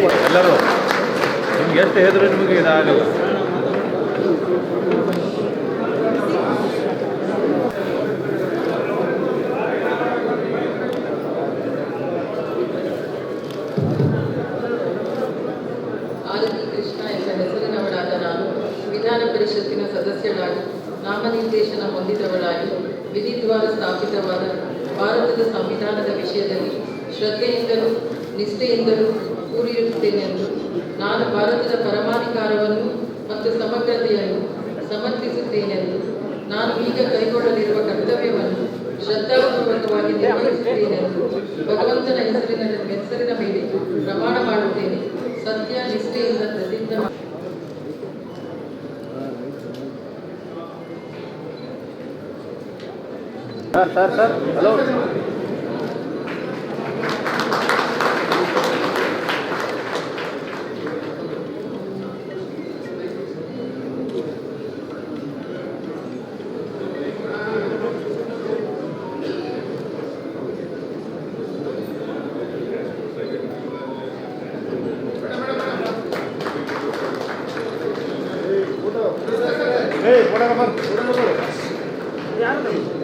ಎಲ್ಲರೂ. ನಿಮ್ಗೆ ಎಷ್ಟು ಹೇಳಿದ್ರೆ ನಿಮಗೆ ಇದಾಗಲ್ಲ. ಪರಿಷತ್ತಿನ ಸದಸ್ಯರಾಗಿ ನಾಮನಿರ್ದೇಶನ ಹೊಂದಿದವಳಾಗಿ, ವಿಧಿದ್ವಾರ ಸ್ಥಾಪಿತವಾದ ಭಾರತದ ಸಂವಿಧಾನದ ವಿಷಯದಲ್ಲಿ ಶ್ರದ್ಧೆಯಿಂದಲೂ ನಿಷ್ಠೆಯಿಂದಲೂ ಕೂಡಿರುತ್ತೇನೆಂದು ನಾನು ಭಾರತದ ಪರಮಾಧಿಕಾರವನ್ನು ಮತ್ತು ಸಮಗ್ರತೆಯನ್ನು ಸಮರ್ಥಿಸುತ್ತೇನೆಂದು ನಾನು ಈಗ ಕೈಗೊಳ್ಳಲಿರುವ ಕರ್ತವ್ಯವನ್ನು ಶ್ರದ್ಧಾಪೂರ್ವಕವಾಗಿ ನಿರ್ವಹಿಸುತ್ತೇನೆಂದು ಭಗವಂತನ ಹೆಸರಿನ ಹೆಸರಿನ ಮೇಲೆ ಪ್ರಮಾಣ ಮಾಡುತ್ತೇನೆ. ಸತ್ಯ, ನಿಷ್ಠೆಯಿಂದ ಪ್ರಸಿದ್ಧ ಸರ್ ಸರ್, ಹಲೋ.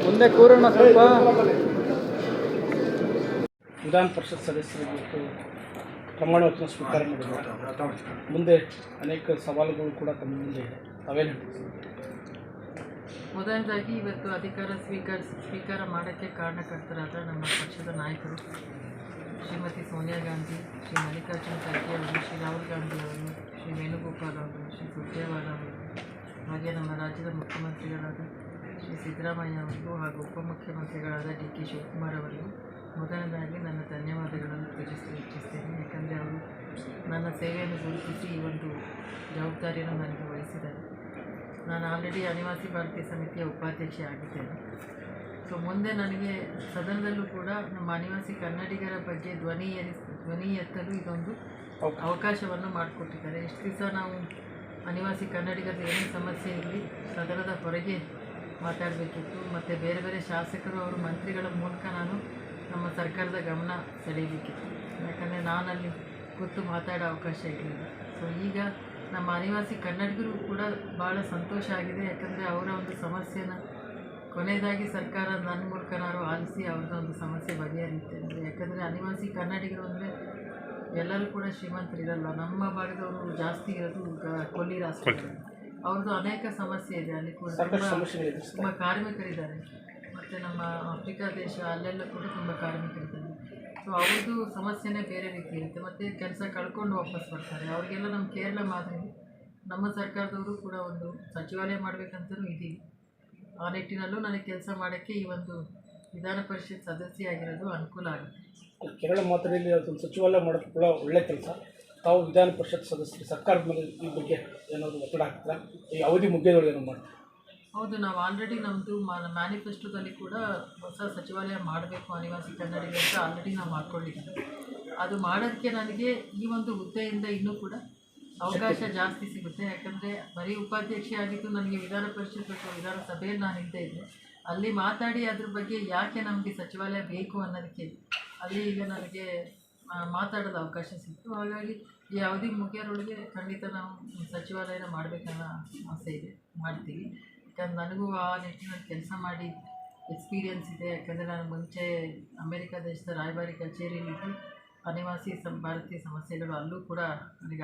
ಮುಂದೆ ಕೂರೋಣ ಸ್ವಲ್ಪ. ವಿಧಾನ ಪರಿಷತ್ ಸದಸ್ಯರಿಗೆ ಪ್ರಮಾಣ ವಚನ ಸ್ವೀಕಾರ ಮುಂದೆ ಅನೇಕ ಸವಾಲುಗಳು ಕೂಡ ತಮ್ಮ ಮುಂದೆ ಇದೆ. ಹೇಳ್ತೀವಿ ಮೊದಲನೇದಾಗಿ ಇವತ್ತು ಅಧಿಕಾರ ಸ್ವೀಕಾರ ಸ್ವೀಕಾರ ಮಾಡೋಕ್ಕೆ ಕಾರಣಕರ್ತರಾದ ನಮ್ಮ ಪಕ್ಷದ ನಾಯಕರು ಶ್ರೀಮತಿ ಸೋನಿಯಾ ಗಾಂಧಿ, ಶ್ರೀ ಮಲ್ಲಿಕಾರ್ಜುನ ಖರ್ಗೆ ಅವರು ಶ್ರೀ ರಾಹುಲ್ ಗಾಂಧಿ ಅವರು, ಶ್ರೀ ವೇಣುಗೋಪಾಲ್ ಅವರು, ಶ್ರೀ ಸುರ್ಜೇವಾಲ ಅವರು ಹಾಗೆ ನಮ್ಮ ರಾಜ್ಯದ ಮುಖ್ಯಮಂತ್ರಿಗಳಾದ ಶ್ರೀ ಸಿದ್ದರಾಮಯ್ಯ ಅವರು ಹಾಗೂ ಉಪಮುಖ್ಯಮಂತ್ರಿಗಳಾದ ಡಿ ಕೆ ಶಿವಕುಮಾರ್ ಅವರಿಗೂ ಮೊದಲನೇದಾಗಿ ನನ್ನ ಧನ್ಯವಾದಗಳನ್ನು ತಿಳಿಸಲು ಇಚ್ಛಿಸ್ತೇನೆ. ಯಾಕಂದರೆ ಅವರು ನನ್ನ ಸೇವೆಯನ್ನು ಗುರುತಿಸಿ ಈ ಒಂದು ಜವಾಬ್ದಾರಿಯನ್ನು ನನಗೆ ವಹಿಸಿದ್ದಾರೆ. ನಾನು ಆಲ್ರೆಡಿ ಅನಿವಾಸಿ ಭಾರತೀಯ ಸಮಿತಿಯ ಉಪಾಧ್ಯಕ್ಷ ಆಗಿದ್ದೇನೆ. ಸೊ ಮುಂದೆ ನನಗೆ ಸದನದಲ್ಲೂ ಕೂಡ ನಮ್ಮ ಅನಿವಾಸಿ ಕನ್ನಡಿಗರ ಬಗ್ಗೆ ಧ್ವನಿ ಧ್ವನಿ ಎತ್ತಲು ಇದೊಂದು ಅವಕಾಶವನ್ನು ಮಾಡಿಕೊಟ್ಟಿದ್ದಾರೆ. ಎಷ್ಟು ದಿವಸ ನಾವು ಅನಿವಾಸಿ ಕನ್ನಡಿಗರದ್ದು ಏನೇ ಸಮಸ್ಯೆ ಇರಲಿ, ಸದನದ ಹೊರಗೆ ಮಾತಾಡಬೇಕಿತ್ತು. ಮತ್ತು ಬೇರೆ ಬೇರೆ ಶಾಸಕರು ಅವರು ಮಂತ್ರಿಗಳ ಮೂಲಕ ನಾನು ನಮ್ಮ ಸರ್ಕಾರದ ಗಮನ ಸೆಳೆಯಬೇಕಿತ್ತು. ಯಾಕಂದರೆ ನಾನಲ್ಲಿ ಕೂತು ಮಾತಾಡೋ ಅವಕಾಶ ಇರಲಿಲ್ಲ. ಸೊ ಈಗ ನಮ್ಮ ಅನಿವಾಸಿ ಕನ್ನಡಿಗರು ಕೂಡ ಭಾಳ ಸಂತೋಷ ಆಗಿದೆ. ಯಾಕಂದರೆ ಅವರ ಒಂದು ಸಮಸ್ಯೆನ ಕೊನೆಯದಾಗಿ ಸರ್ಕಾರ ನನ್ನ ಮೂಲಕನಾರು ಆಲಿಸಿ ಅವ್ರದ್ದು ಒಂದು ಸಮಸ್ಯೆ ಬಗೆಹರಿಯುತ್ತೆ. ಅಂದರೆ ಯಾಕಂದರೆ ಅನಿವಾಸಿ ಕನ್ನಡಿಗರು ಅಂದರೆ ಎಲ್ಲರೂ ಕೂಡ ಶ್ರೀಮಂತರಿರಲ್ಲ. ನಮ್ಮ ಭಾಗದವರು ಜಾಸ್ತಿ ಇರೋದು ಕೊಲ್ಲಿ ರಾಷ್ಟ್ರ. ಅವ್ರದ್ದು ಅನೇಕ ಸಮಸ್ಯೆ ಇದೆ. ಅಲ್ಲಿ ಕೂಡ ತುಂಬ ಕಾರ್ಮಿಕರಿದ್ದಾರೆ. ಮತ್ತು ನಮ್ಮ ಆಫ್ರಿಕಾ ದೇಶ ಅಲ್ಲೆಲ್ಲ ಕೂಡ ತುಂಬ ಕಾರ್ಮಿಕರಿದ್ದಾರೆ. ಸೊ ಅವ್ರದ್ದು ಸಮಸ್ಯೆನೇ ಬೇರೆ ರೀತಿ ಇರುತ್ತೆ. ಮತ್ತು ಕೆಲಸ ಕಳ್ಕೊಂಡು ವಾಪಸ್ ಬರ್ತಾರೆ. ಅವರಿಗೆಲ್ಲ ನಮ್ಮ ಕೇರಳ ಮಾದರಿ ನಮ್ಮ ಸರ್ಕಾರದವರು ಕೂಡ ಒಂದು ಸಚಿವಾಲಯ ಮಾಡಬೇಕಂತಲೂ ಇದೀವಿ ಆ ನಿಟ್ಟಿನಲ್ಲೂ ನನಗೆ ಕೆಲಸ ಮಾಡೋಕ್ಕೆ ಈ ಒಂದು ವಿಧಾನ ಪರಿಷತ್ ಸದಸ್ಯ ಆಗಿರೋದು ಅನುಕೂಲ ಆಗುತ್ತೆ. ಕೇರಳ ಮಾತ್ರೆಯಲ್ಲಿ ಅದೊಂದು ಸಚಿವಾಲಯ ಮಾಡೋದು ಕೂಡ ಒಳ್ಳೆ ಕೆಲಸ. ತಾವು ವಿಧಾನ ಪರಿಷತ್ ಸದಸ್ಯರು ಸರ್ಕಾರದ ಮೇಲೆ ಈ ಬಗ್ಗೆ ಏನಾದರೂ ಒತ್ತಡ ಹಾಕ್ತಾರೆ ಈ ಅವಧಿ ಮುಗಿಯೋದ್ರೊಳಗೆ ಏನೋ ಮಾಡ್ತಾರೆ? ಹೌದು ನಾವು ಆಲ್ರೆಡಿ ನಮ್ಮದು ಮ್ಯಾನಿಫೆಸ್ಟೋದಲ್ಲಿ ಕೂಡ ಹೊಸ ಸಚಿವಾಲಯ ಮಾಡಬೇಕು ಅನಿವಾಸಿ ಕನ್ನಡಿಗೆ ಅಂತ ಆಲ್ರೆಡಿ ನಾವು ಮಾಡ್ಕೊಂಡಿದ್ದೀವಿ. ಅದು ಮಾಡೋದಕ್ಕೆ ನನಗೆ ಈ ಒಂದು ಹುದ್ದೆಯಿಂದ ಇನ್ನೂ ಕೂಡ ಅವಕಾಶ ಜಾಸ್ತಿ ಸಿಗುತ್ತೆ. ಯಾಕಂದರೆ ಬರೀ ಉಪಾಧ್ಯಕ್ಷೆ ಆಗಿದ್ದು ನನಗೆ ವಿಧಾನ ಪರಿಷತ್ ಅಥವಾ ವಿಧಾನಸಭೆಯಲ್ಲಿ ನಾನು ಇದ್ದೇ ಇದ್ದೆ. ಅಲ್ಲಿ ಮಾತಾಡಿ ಅದ್ರ ಬಗ್ಗೆ ಯಾಕೆ ನಮಗೆ ಸಚಿವಾಲಯ ಬೇಕು ಅನ್ನೋದಕ್ಕೆ ಅಲ್ಲಿ ಈಗ ನನಗೆ ಮಾತಾಡೋದು ಅವಕಾಶ ಸಿಕ್ತು. ಹಾಗಾಗಿ ಯಾವುದೇ ಮುಖ್ಯರೊಳಗೆ ಖಂಡಿತ ನಾವು ಸಚಿವಾಲಯನ ಮಾಡಬೇಕನ್ನೋ ಆಸೆ ಇದೆ, ಮಾಡ್ತೀವಿ. ಯಾಕಂದ್ರೆ ನನಗೂ ಆ ನಿಟ್ಟಿನಲ್ಲಿ ಕೆಲಸ ಮಾಡಿ ಎಕ್ಸ್ಪೀರಿಯನ್ಸ್ ಇದೆ. ಯಾಕಂದರೆ ನಾನು ಮುಂಚೆ ಅಮೇರಿಕಾ ದೇಶದ ರಾಯಭಾರಿ ಕಚೇರಿಯಲ್ಲಿ ಅನಿವಾಸಿ ಸಂ, ಭಾರತೀಯ ಸಮಸ್ಯೆಗಳು ಅಲ್ಲೂ ಕೂಡ ನನಗೆ